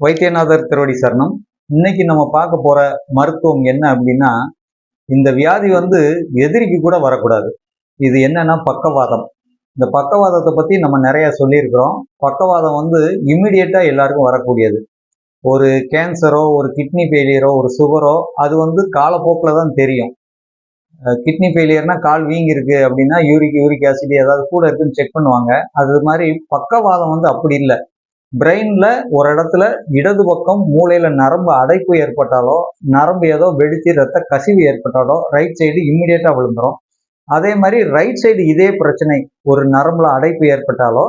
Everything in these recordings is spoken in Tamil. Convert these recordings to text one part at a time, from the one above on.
வைத்தியநாதர் திருவடி சரணம். இன்னைக்கு நம்ம பார்க்க போற மருத்துவம் என்ன அப்படின்னா இந்த வியாதி வந்து எதிரிக்கு கூட வரக்கூடாது. இது என்னன்னா பக்கவாதம். இந்த பக்கவாதத்தை பத்தி நம்ம நிறைய சொல்லியிருக்கிறோம். பக்கவாதம் வந்து இம்மிடியட்டா எல்லாருக்கும் வரக்கூடியது. ஒரு கேன்சரோ ஒரு கிட்னி ஃபெயிலியரோ ஒரு சுகரோ அது வந்து காலப்போக்கில் தான் தெரியும். கிட்னி ஃபெயிலியர்னா கால் வீங்கிருக்கு அப்படின்னா யூரிக் யூரிக் ஆசிட் ஏதாவது கூட இருக்குன்னு செக் பண்ணுவாங்க. அது மாதிரி பக்கவாதம் வந்து அப்படி இல்லை. பிரெயின்ல ஒரு இடத்துல இடது பக்கம் மூளையில நரம்பு அடைப்பு ஏற்பட்டாலோ நரம்பு ஏதோ வெடித்து ரத்த கசிவு ஏற்பட்டாலோ ரைட் சைடு இம்மிடியட்டா விழுந்துரும். அதே மாதிரி ரைட் சைடு இதே பிரச்சனை ஒரு நரம்புல அடைப்பு ஏற்பட்டாலோ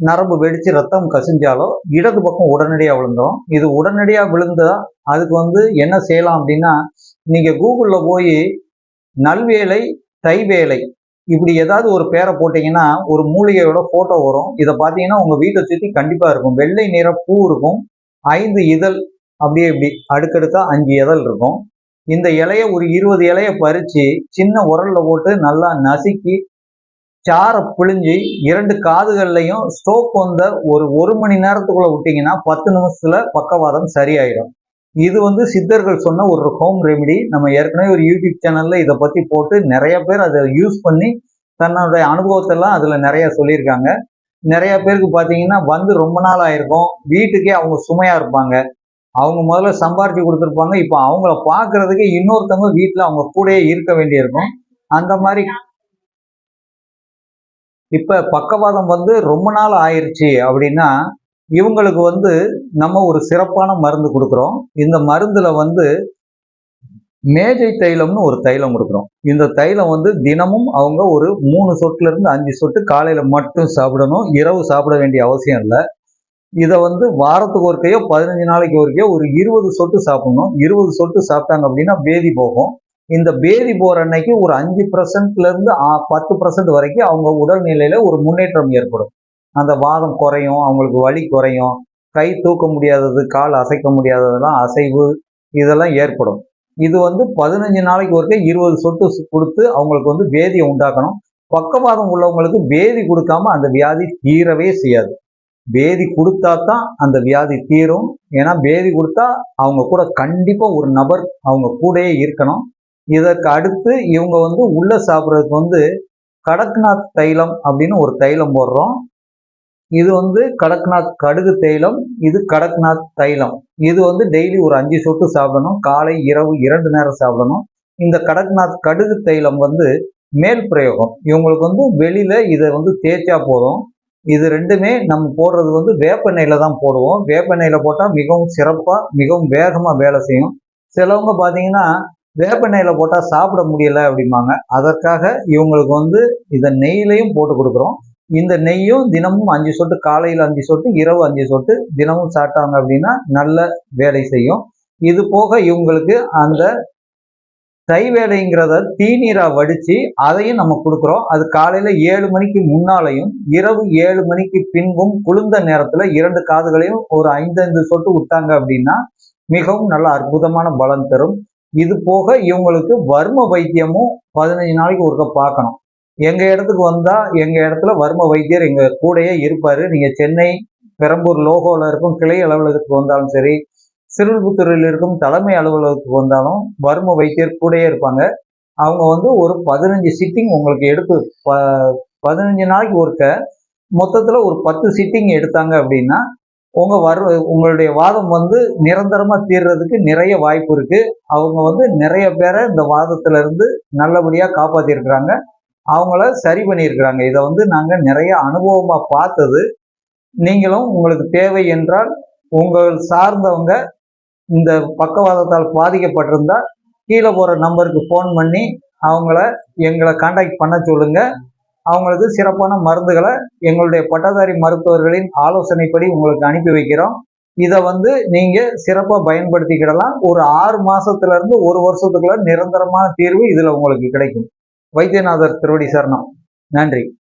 நரம்பு வெடிச்சு ரத்தம் கசிஞ்சாலோ இடது பக்கம் உடனடியாக விழுந்துரும். இது உடனடியாக விழுந்தா அதுக்கு வந்து என்ன செய்யலாம் அப்படின்னா நீங்க கூகுள்ல போய் நல்வேலை தைவேலை இப்படி ஏதாவது ஒரு பேரை போட்டிங்கன்னா ஒரு மூலிகையோட ஃபோட்டோ வரும். இதை பார்த்தீங்கன்னா உங்கள் வீட்டை சுற்றி கண்டிப்பாக இருக்கும். வெள்ளை நிற பூ இருக்கும். ஐந்து இதழ் அப்படியே இப்படி அடுக்கடுக்கா அஞ்சு இதழ் இருக்கும். இந்த இலைய ஒரு இருபது இலைய பறித்து சின்ன உரல்ல போட்டு நல்லா நசுக்கி சாரை பிழிஞ்சு இரண்டு காதுகள்லையும் ஸ்டோக் வந்த ஒரு ஒரு மணி நேரத்துக்குள்ளே விட்டிங்கன்னா பத்து நிமிஷத்தில் பக்கவாதம் சரியாயிடும் இது வந்து சித்தர்கள் சொன்ன ஒரு ஹோம் ரெமிடி நம்ம ஏற்கனவே ஒரு யூடியூப் சேனல்ல இதை பத்தி போட்டு நிறைய பேர் அதை யூஸ் பண்ணி தன்னுடைய அனுபவத்தெல்லாம் அதுல நிறைய சொல்லியிருக்காங்க. நிறைய பேருக்கு பார்த்தீங்கன்னா வந்து ரொம்ப நாள் ஆயிருக்கும். வீட்டுக்கே அவங்க சுமையா இருப்பாங்க. அவங்க முதல்ல சம்பாரிச்சு கொடுத்துருப்பாங்க. இப்போ அவங்கள பார்க்கறதுக்கு இன்னொருத்தவங்க வீட்டில் அவங்க கூடயே இருக்க வேண்டியிருக்கும். அந்த மாதிரி இப்போ பக்கவாதம் வந்து ரொம்ப நாள் ஆயிடுச்சு அப்படின்னா இவங்களுக்கு வந்து நம்ம ஒரு சிறப்பான மருந்து கொடுக்குறோம். இந்த மருந்தில் வந்து மேஜை தைலம்னு ஒரு தைலம் கொடுக்குறோம். இந்த தைலம் வந்து தினமும் அவங்க ஒரு மூணு சொட்டுலேருந்து அஞ்சு சொட்டு காலையில் மட்டும் சாப்பிடணும். இரவு சாப்பிட வேண்டிய அவசியம் இல்லை. இதை வந்து வாரத்துக்கு ஒருக்கையோ பதினஞ்சு நாளைக்கு ஒருக்கையோ ஒரு இருபது சொட்டு சாப்பிடணும். இருபது சொட்டு சாப்பிட்டாங்க அப்படின்னா பேதி போகும். இந்த பேதி போகிற அன்னைக்கு ஒரு அஞ்சு பர்சன்ட்லேருந்து பத்து பர்சன்ட் வரைக்கும் அவங்க உடல்நிலையில் ஒரு முன்னேற்றம் ஏற்படும். அந்த வாதம் குறையும் அவங்களுக்கு வலி குறையும். கை தூக்க முடியாதது கால் அசைக்க முடியாததெல்லாம் அசைவு இதெல்லாம் ஏற்படும். இது வந்து பதினஞ்சு நாளைக்கு ஒருக்க இருபது சொட்டு கொடுத்து அவங்களுக்கு வந்து வேதியை உண்டாக்கணும். பக்கவாதம் உள்ளவங்களுக்கு வேதி கொடுக்காம அந்த வியாதி தீரவே செய்யாது. வேதி கொடுத்தா தான் அந்த வியாதி தீரும். ஏன்னா வேதி கொடுத்தா அவங்க கூட கண்டிப்பாக ஒரு நபர் அவங்க கூடயே இருக்கணும். இதற்கு அடுத்து இவங்க வந்து உள்ளே சாப்பிட்றதுக்கு வந்து கடக்நாத் தைலம் அப்படின்னு ஒரு தைலம் போடுறோம். இது வந்து கடக்நாத் கடுகு தைலம் இது கடக்நாத் தைலம். இது வந்து டெய்லி ஒரு அஞ்சு சொட்டு சாப்பிடணும் காலை இரவு இரண்டு நேரம் சாப்பிடணும். இந்த கடக்நாத் கடுகு தைலம் வந்து மேல் பிரயோகம். இவங்களுக்கு வந்து வெளியில இதை வந்து தேய்ச்சா போதும். இது ரெண்டுமே நம்ம போடுறது வந்து வேப்பெண்ணெயில தான் போடுவோம். வேப்பெண்ணெயில போட்டால் மிகவும் சிறப்பாக மிகவும் வேகமாக வேலை செய்யும். சிலவங்க பார்த்தீங்கன்னா வேப்பெண்ணெயில போட்டால் சாப்பிட முடியல அப்படிம்பாங்க. அதற்காக இவங்களுக்கு வந்து இதை நெய்லையும் போட்டு கொடுக்குறோம். இந்த நெய்யும் தினமும் அஞ்சு சொட்டு காலையில் அஞ்சு சொட்டு இரவு அஞ்சு சொட்டு தினமும் சாப்பிட்டாங்க அப்படின்னா நல்ல வேலை செய்யும். இது போக இவங்களுக்கு அந்த தை வேலைங்கிறத தீநீராக வடித்து அதையும் நம்ம கொடுக்குறோம். அது காலையில் ஏழு மணிக்கு முன்னாலையும் இரவு ஏழு மணிக்கு பின்பும் குளிர்ந்த நேரத்தில் இரண்டு காதுகளையும் ஒரு ஐந்து சொட்டு விட்டாங்க அப்படின்னா மிகவும் நல்ல அற்புதமான பலன் தரும். இது போக இவங்களுக்கு வர்ம வைத்தியமும் பதினஞ்சு நாளைக்கு ஒருக்க பார்க்கணும். எங்க இடத்துக்கு வந்தா எங்க இடத்துல வர்ம வைத்தியர் எங்க கூடையே இருப்பாரு. நீங்க சென்னை பெரம்பூர் லோகோல இருக்கும் கிளை அலுவலகத்துக்கு வந்தாலும் சரி சிறுபுத்தூரில் இருக்கும் தலைமை அலுவலகத்துக்கு வந்தாலும் வர்ம வைத்தியர் கூடயே இருப்பாங்க. அவங்க வந்து ஒரு பதினஞ்சு சிட்டிங் உங்களுக்கு எடுத்து ப பதினஞ்சு நாளைக்கு ஒருக்க மொத்தத்தில் ஒரு பத்து சிட்டிங் எடுத்தாங்க அப்படின்னா உங்க வர உங்களுடைய வாதம் வந்து நிரந்தரமா தீர்றதுக்கு நிறைய வாய்ப்பு இருக்கு. அவங்க வந்து நிறைய பேரை இந்த வாதத்துல இருந்து நல்லபடியா அவங்கள சரி பண்ணியிருக்கிறாங்க. இதை வந்து நாங்கள் நிறைய அனுபவமாக பார்த்தது. நீங்களும் உங்களுக்கு தேவை என்றால் உங்கள் சார்ந்தவங்க இந்த பக்கவாதத்தால் பாதிக்கப்பட்டிருந்தால் கீழே போகிற நம்பருக்கு ஃபோன் பண்ணி அவங்கள எங்களை காண்டாக்ட் பண்ண சொல்லுங்க. அவங்களுக்கு சிறப்பான மருந்துகளை எங்களுடைய பட்டதாரி மருத்துவர்களின் ஆலோசனைப்படி உங்களுக்கு அனுப்பி வைக்கிறோம். இதை வந்து நீங்கள் சிறப்பாக பயன்படுத்திக்கிடலாம். ஒரு ஆறு மாதத்துலேருந்து ஒரு வருஷத்துக்குள்ள நிரந்தரமான தீர்வு இதில் உங்களுக்கு கிடைக்கும். வைத்தியநாதர் திருவடி சரணம். நன்றி.